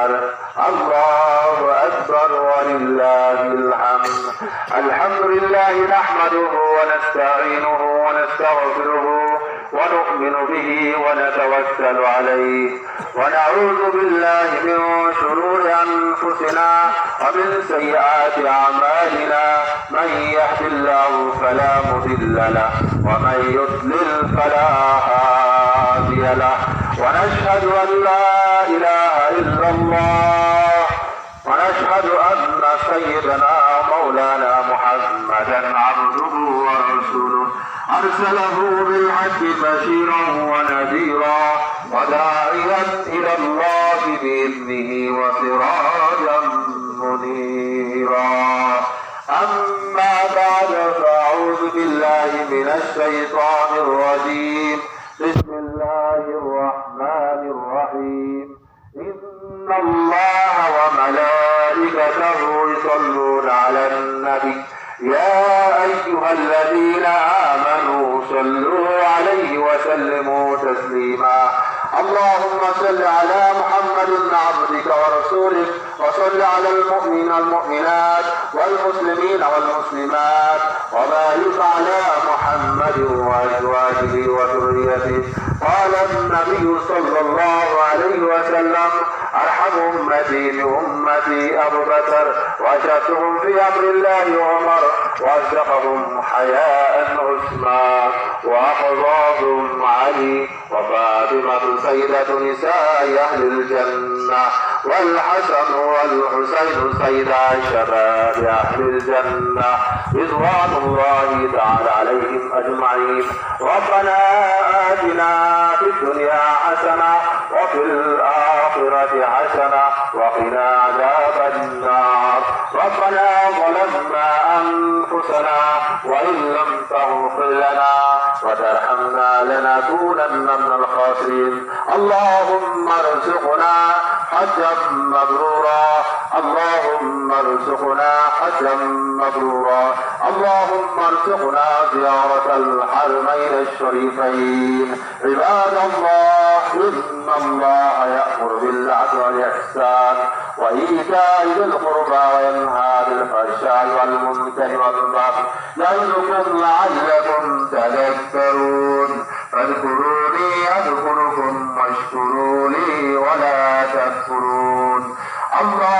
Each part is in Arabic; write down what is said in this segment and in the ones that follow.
أكبر الله أكبر ولله الحمد. الحمد لله نحمده ونستعينه ونستغفره ونؤمن به ونتوكل عليه. ونعوذ بالله من شرور أنفسنا ومن سيئات أعمالنا. من يهد الله فلا مضل له ومن يضلل فلا هادي له. ونشهد أن لا أن سيدنا مولانا محمدا عبده ورسوله. أرسله بالحق بشيرا ونذيرا وداعيا إلى الله بإذنه وسراجا منيرا. أما بعد فأعوذ بالله من الشيطان الرجيم. بسم الله الرحمن الرحيم. إن الله أيها الذين آمنوا صلوا عليه وسلموا تسليما. اللهم صل على محمد عبدك ورسولك وصل على المؤمنين والمؤمنات والمسلمين والمسلمات وبارك على محمد وأزواجه وذريته. قال النبي صلى الله عليه وسلم أرحم أمتي بأمتي أبو بكر واشدهم في أمر الله عمر وأصدقهم حياء عثمان واحفظهم علي وفاطمة سيدة نساء أهل الجنة والحسن والحسين سيدا شباب أهل الجنة. رضوان الله تعالى عليهم أجمعين. ربنا آتنا في الدنيا حسنة وفي الآخرة حسنه وقنا عذاب النار. ربنا ظلمنا أنفسنا وإن لم تغفر لنا وترحمنا لنكونن من الخاسرين. اللهم ارزقنا حجا مبرورا. اللهم ارزقنا حجا مبرورا. اللهم ارزقنا زيارة الحرمين الشريفين. عباد الله إن الله يأمر بالعدل والإحسان وإيتاء ذي القربى وينهى عن الفحشاء والمنكر والبغي يعظكم لعلكم تذكرون فاذكروني أذكركم واشكروا لي ولا تكفرون الله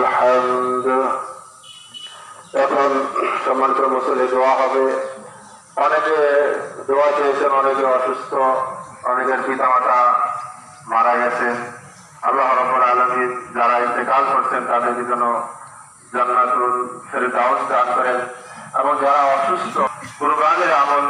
সম্মানিত দেওয়া হবে। অনেকে দোয়া চেয়েছেন, অনেকে অসুস্থ, অনেকের পিতামাতা মারা গেছেন আল্লাহ রব্বুল আলমী যারা ইন্তেকাল করছেন, তাদের জন্য জান্নাতুল ফেরদাউস দান করেন। এবং যারা অসুস্থ, কুরবানের আমল